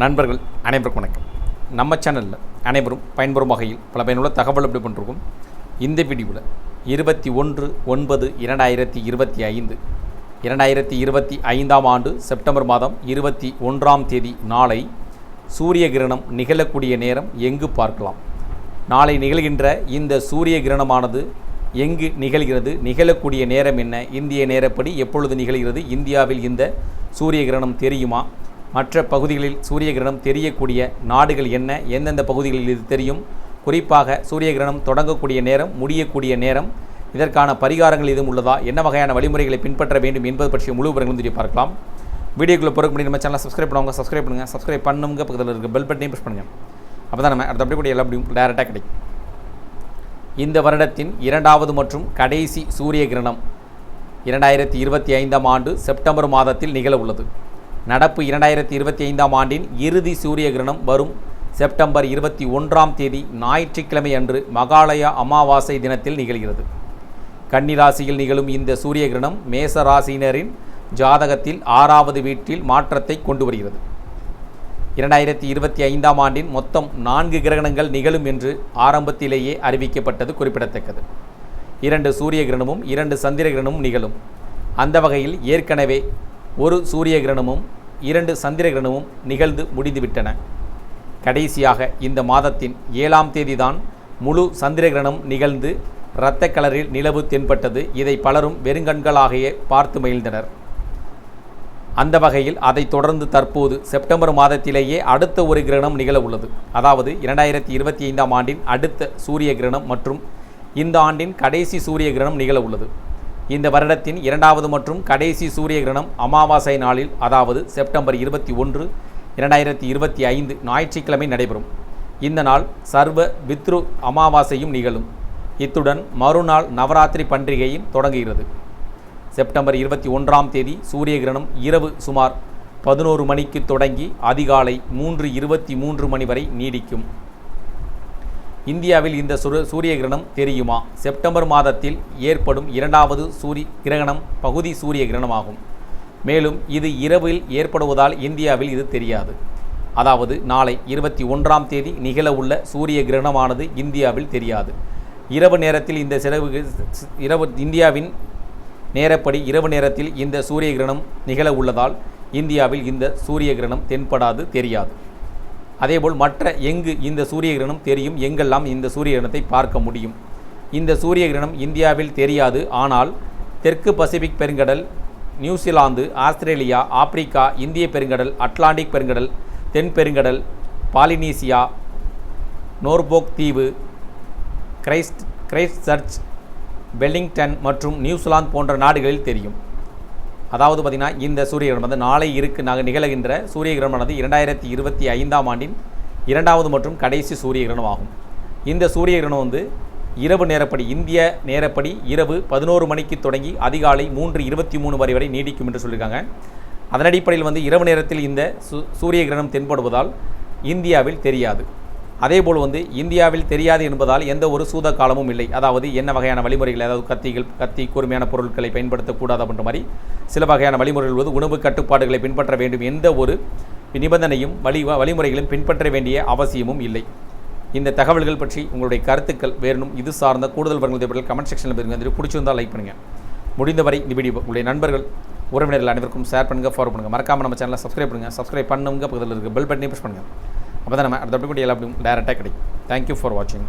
நண்பர்கள் அனைவருக்கும் வணக்கம். நம்ம சேனலில் அனைவரும் பயன்பெறும் வகையில் பல பயனுள்ள தகவல் எப்படி பண்ணிருக்கோம் இந்த வீடியோவில் இருபத்தி ஒன்று ஒன்பது இரண்டாயிரத்தி இருபத்தி ஐந்து இரண்டாயிரத்தி இருபத்தி ஐந்தாம் ஆண்டு செப்டம்பர் மாதம் இருபத்தி ஒன்றாம் தேதி நாளை சூரிய கிரகணம் நிகழக்கூடிய நேரம் எங்கு பார்க்கலாம். நாளை நிகழ்கின்ற இந்த சூரிய கிரகணமானது எங்கு நிகழ்கிறது நிகழக்கூடிய நேரம் என்ன இந்திய நேரப்படி எப்பொழுது நிகழ்கிறது இந்தியாவில் இந்த சூரிய கிரகணம் தெரியுமா மற்ற பகுதிகளில் சூரிய கிரகணம் தெரியக்கூடிய நாடுகள் என்ன எந்தெந்த பகுதிகளில் இது தெரியும்? குறிப்பாக சூரிய கிரகணம் தொடங்கக்கூடிய நேரம் முடியக்கூடிய நேரம் இதற்கான பரிகாரங்கள் எதுவும் உள்ளதா? என்ன வகையான வழிமுறைகளை பின்பற்ற வேண்டும் என்பது பற்றிய முழு விவரங்களும் தெரிய பார்க்கலாம். வீடியோக்குள்ளே பொறுக்க முடியும் நம்ம சேனலை சப்ஸ்கிரைப் பண்ணுவாங்க சப்ஸ்கிரைப் பண்ணுங்கள் சப்ஸ்கிரைப் பண்ணுங்க பக்கத்தில் இருக்க பெல் பட்டனையும் ப்ரெஸ் பண்ணுங்கள் அப்போ தான் நம்ம அடுத்த அப்படி கூட எல்லா அப்படியும் டேரெக்டாக கிடைக்கும். இந்த வருடத்தின் இரண்டாவது மற்றும் கடைசி சூரிய கிரகணம் இரண்டாயிரத்தி இருபத்தி ஐந்தாம் ஆண்டு செப்டம்பர் மாதத்தில் நிகழ உள்ளது. நடப்பு இரண்டாயிரத்தி இருபத்தி ஐந்தாம் ஆண்டின் இறுதி சூரிய கிரகணம் வரும் செப்டம்பர் இருபத்தி ஒன்றாம் தேதி ஞாயிற்றுக்கிழமை அன்று மகாலய அமாவாசை தினத்தில் நிகழ்கிறது. கன்னிராசியில் நிகழும் இந்த சூரிய கிரகணம் மேச ராசியினரின் ஜாதகத்தில் ஆறாவது வீட்டில் மாற்றத்தை கொண்டு வருகிறது இரண்டாயிரத்தி இருபத்தி ஐந்தாம் ஆண்டின் மொத்தம் நான்கு கிரகணங்கள் நிகழும் என்று ஆரம்பத்திலேயே அறிவிக்கப்பட்டது குறிப்பிடத்தக்கது. இரண்டு சூரிய கிரகணமும் இரண்டு சந்திர கிரகணமும் நிகழும். அந்த வகையில் ஏற்கனவே ஒரு சூரிய கிரகணமும் இரண்டு சந்திர கிரகணமும் நிகழ்ந்து முடிந்துவிட்டன. கடைசியாக இந்த மாதத்தின் ஏழாம் தேதிதான் முழு சந்திர கிரகணம் நிகழ்ந்து இரத்த கலரில் நிலவு தென்பட்டது. இதை பலரும் வெறுங்கண்களாகவே பார்த்து மகிழ்ந்தனர். அந்த வகையில் அதைத் தொடர்ந்து தற்போது செப்டம்பர் மாதத்திலேயே அடுத்த ஒரு கிரகணம் நிகழ உள்ளது. அதாவது இரண்டாயிரத்தி இருபத்தி ஐந்தாம் ஆண்டின் அடுத்த சூரிய கிரகணம் மற்றும் இந்த ஆண்டின் கடைசி சூரிய கிரகணம் நிகழ உள்ளது. இந்த வருடத்தின் இரண்டாவது மற்றும் கடைசி சூரிய கிரகணம் அமாவாசை நாளில் அதாவது செப்டம்பர் இருபத்தி ஒன்று இரண்டாயிரத்தி இருபத்தி ஐந்து ஞாயிற்றுக்கிழமை நடைபெறும். இந்த நாள் சர்வ பித்ரு அமாவாசையும் நிகழும். இத்துடன் மறுநாள் நவராத்திரி பண்டிகையும் தொடங்குகிறது. செப்டம்பர் இருபத்தி ஒன்றாம் தேதி சூரிய கிரகணம் இரவு சுமார் பதினோரு மணிக்கு தொடங்கி அதிகாலை மூன்று இருபத்தி மூன்று மணி வரை நீடிக்கும். இந்தியாவில் இந்த சுர சூரிய கிரகணம் தெரியுமா? செப்டம்பர் மாதத்தில் ஏற்படும் இரண்டாவது சூரிய கிரகணம் பகுதி சூரிய கிரகணமாகும். மேலும் இது இரவில் ஏற்படுவதால் இந்தியாவில் இது தெரியாது. அதாவது நாளை இருபத்தி ஒன்றாம் தேதி நிகழவுள்ள சூரிய கிரகணமானது இந்தியாவில் தெரியாது. இரவு நேரத்தில் இந்த சிறவு இரவு இந்தியாவின் நேரப்படி இரவு நேரத்தில் இந்த சூரிய கிரகணம் நிகழ உள்ளதால் இந்தியாவில் இந்த சூரிய கிரகணம் தென்படாது தெரியாது. அதேபோல் மற்ற எங்கு இந்த சூரிய கிரகணம் தெரியும் எங்கெல்லாம் இந்த சூரிய கிரகணத்தை பார்க்க முடியும்? இந்த சூரிய கிரகணம் இந்தியாவில் தெரியாது ஆனால் தெற்கு பசிபிக் பெருங்கடல் நியூசிலாந்து ஆஸ்திரேலியா ஆப்பிரிக்கா இந்திய பெருங்கடல் அட்லாண்டிக் பெருங்கடல் தென் பெருங்கடல் பாலினீசியா நோர்போக் தீவு கிரைஸ்ட் கிரைஸ்ட் சர்ச் வெல்லிங்டன் மற்றும் நியூசிலாந்து போன்ற நாடுகளில் தெரியும். அதாவது பார்த்திங்கன்னா இந்த சூரிய கிரகணம் வந்து நாளை இருக்கு நாங்கள் நிகழ்கின்ற சூரிய கிரகணமானது இரண்டாயிரத்தி இருபத்தி ஐந்தாம் ஆண்டின் இரண்டாவது மற்றும் கடைசி சூரிய கிரகணம் ஆகும் இந்த சூரிய கிரகணம் வந்து இரவு நேரப்படி இந்திய நேரப்படி இரவு பதினோரு மணிக்கு தொடங்கி அதிகாலை மூன்று இருபத்தி மூணு வரை வரை நீடிக்கும் என்று சொல்லியிருக்காங்க. அதன் அடிப்படையில் வந்து இரவு நேரத்தில் இந்த சு சூரிய கிரகணம் தென்படுவதால் இந்தியாவில் தெரியாது. அதேபோல் வந்து இந்தியாவில் தெரியாது என்பதால் எந்த ஒரு சூத காலமும் இல்லை. அதாவது என்ன வகையான வழிமுறைகள் அதாவது கத்திகள் கத்தி கூர்மையான பொருட்களை பயன்படுத்தக்கூடாது அப்படின்ற மாதிரி சில வகையான வழிமுறைகள் வந்து உணவு கட்டுப்பாடுகளை பின்பற்ற வேண்டும். எந்த ஒரு நிபந்தனையும் வழி வழிமுறைகளும் பின்பற்ற வேண்டிய அவசியமும் இல்லை. இந்த தகவல்கள் பற்றி உங்களுடைய கருத்துக்கள் வேணும் இது சார்ந்த கூடுதல் வரங்கள் கமெண்ட் செக்ஷனில் போயிருங்க பிடிச்சிருந்தால் லைக் பண்ணுங்கள் முடிந்தவரை இந்த வீடியோ உங்களுடைய நண்பர்கள் உறவினர்கள் அனைவருக்கும் ஷேர் பண்ணுங்கள் ஃபாலோ பண்ணுங்கள் மறக்காமல் நம்ம சேனலை சப்ஸ்கிரைப் பண்ணுங்கள் சப்ஸ்கிரைப் பண்ணுங்க பக்கத்தில் இருக்க பெல் பட்டனையும் ப்ரெஸ் பண்ணுங்கள் அப்போ தான் நம்ம அடுத்த அப்படி கூட எல்லா அப்படியும் டேரெக்டாக கிடைக்கும். தேங்க்யூ ஃபார் வாட்சிங்